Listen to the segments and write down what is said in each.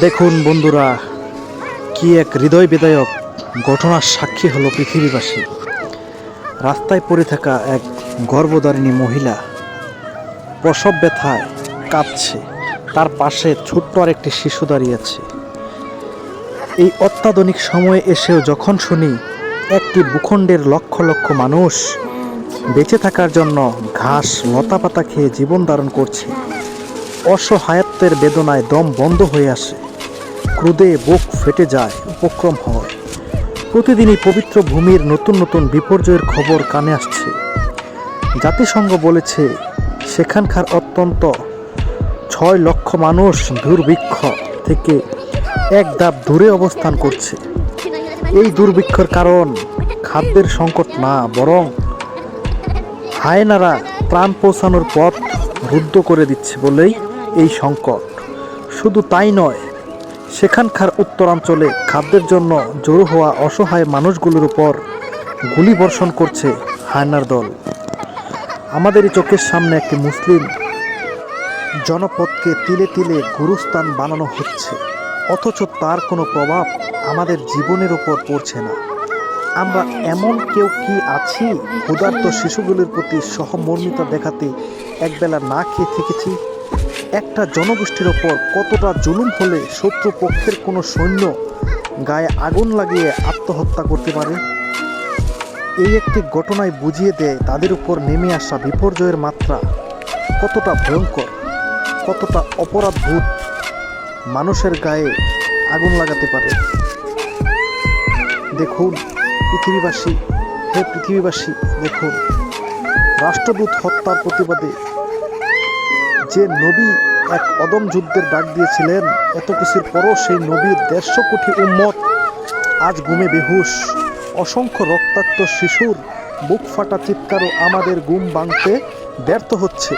দেখুন বন্ধুরা, কি এক হৃদয় বিদায়ক ঘটনার সাক্ষী হলো পৃথিবীবাসী। রাস্তায় পড়ে থাকা এক গর্ভধারিণী মহিলা প্রসব ব্যথায় কাঁদছে তার পাশে ছোট্ট আর একটি শিশু দাঁড়িয়ে আছে। এই অত্যাধুনিক সময়ে এসেও যখন শুনি একটি ভূখণ্ডের লক্ষ লক্ষ মানুষ বেঁচে থাকার জন্য ঘাস, লতাপাতা খেয়ে জীবন ধারণ করছে অসহায়ত্বের বেদনায় দম বন্ধ হয়ে আসে। ক্রোধে বুক ফেটে যায় উপক্রম হয় প্রতিদিনই পবিত্র ভূমির নতুন নতুন বিপর্যয়ের খবর কানে আসছে। জাতিসংঘ বলেছে, সেখানকার অত্যন্ত ছয় লক্ষ মানুষ দুর্ভিক্ষ থেকে এক ধাপ দূরে অবস্থান করছে। এই দুর্ভিক্ষর কারণ খাদ্যের সংকট না, বরং হায়নারা প্রাণ পৌঁছানোর পথ রুদ্ধ করে দিচ্ছে বলেই এই সংকট। শুধু তাই নয়, সেখানকার উত্তরাঞ্চলে খাদ্যের জন্য জড়ো হওয়া অসহায় মানুষগুলোর উপর গুলি বর্ষণ করছে হায়নার দল। আমাদেরই চোখের সামনে একটি মুসলিম জনপদকে তিলে তিলে গুরুস্থান বানানো হচ্ছে, অথচ তার কোনো প্রভাব আমাদের জীবনের উপর পড়ছে না। আমরা এমন কেউ কি আছি? ক্ষুধার্ত শিশুগুলির প্রতি সহমর্মিতা দেখাতে একবেলা না খেয়ে থেকেছি? একটা জনগোষ্ঠীর ওপর কতটা জুলুম হলে শত্রু পক্ষের কোনো সৈন্য গায়ে আগুন লাগিয়ে আত্মহত্যা করতে পারে? এই একটি ঘটনায় বুঝিয়ে দেয় তাদের উপর নেমে আসা বিপর্যয়ের মাত্রা কতটা ভয়ঙ্কর, কতটা অপরাধভূত মানুষের গায়ে আগুন লাগাতে পারে। দেখুন, পৃথিবীবাসী, হে পৃথিবীবাসী, দেখুন। রাষ্ট্রদূত হত্যার প্রতিবাদে যে নবী এক অদম যুদ্ধের ডাক দিয়েছিলেন, এত কিছুর পরও সেই নবীর দেড়শো কোটি উম্মত আজ ঘুমে বেহুশ। অসংখ্য রক্তাক্ত শিশুর বুক ফাটা চিৎকারও আমাদের গুম ভাঙতে ব্যর্থ হচ্ছে।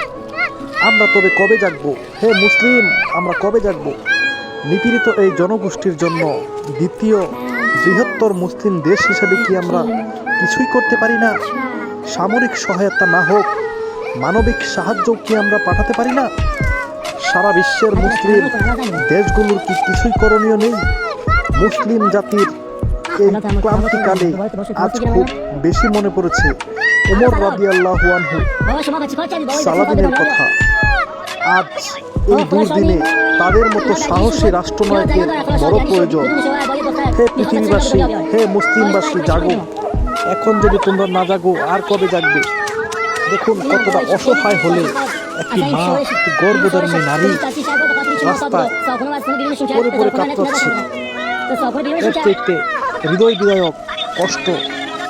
আমরা তবে কবে জাগবো? হে মুসলিম, আমরা কবে জাগবো? নিপীড়িত এই জনগোষ্ঠীর জন্য দ্বিতীয় বৃহত্তর মুসলিম দেশ হিসাবে কি আমরা কিছুই করতে পারি না? সামরিক সহায়তা না হোক মানবিক সাহায্য কি আমরা পাঠাতে পারি না? সারা বিশ্বের মুসলিম দেশগুলোর কি কিছুই করণীয় নেই? মুসলিম জাতির এই ক্লান্তিকালে আজ খুব বেশি মনে পড়েছে। উমর রাদি আল্লাহ সালাদিনের কথা। আজ এই দুর্দিনে তাদের মতো সাহসী রাষ্ট্রনায়কের বড় প্রয়োজন। হে পৃথিবীবাসী, হে মুসলিমবাসী, জাগো। এখন যদি তোমরা না জাগো, আর কবে জাগবে? দেখুন কতটা অসহায় হলে একটি মা, একটি গর্ভধারিণী নারী রাস্তায় পরে কাতরাচ্ছে এর থেকে হৃদয় বিদায়ক কষ্ট,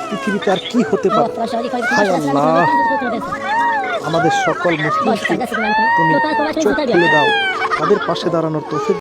পৃথিবীতে আর কি হতে পারে? হায় আল্লাহ। আমাদের সকল মুসলিমকে তুমি চোখ খুলে দাও। তাদের পাশে দাঁড়ানোর তৌফিক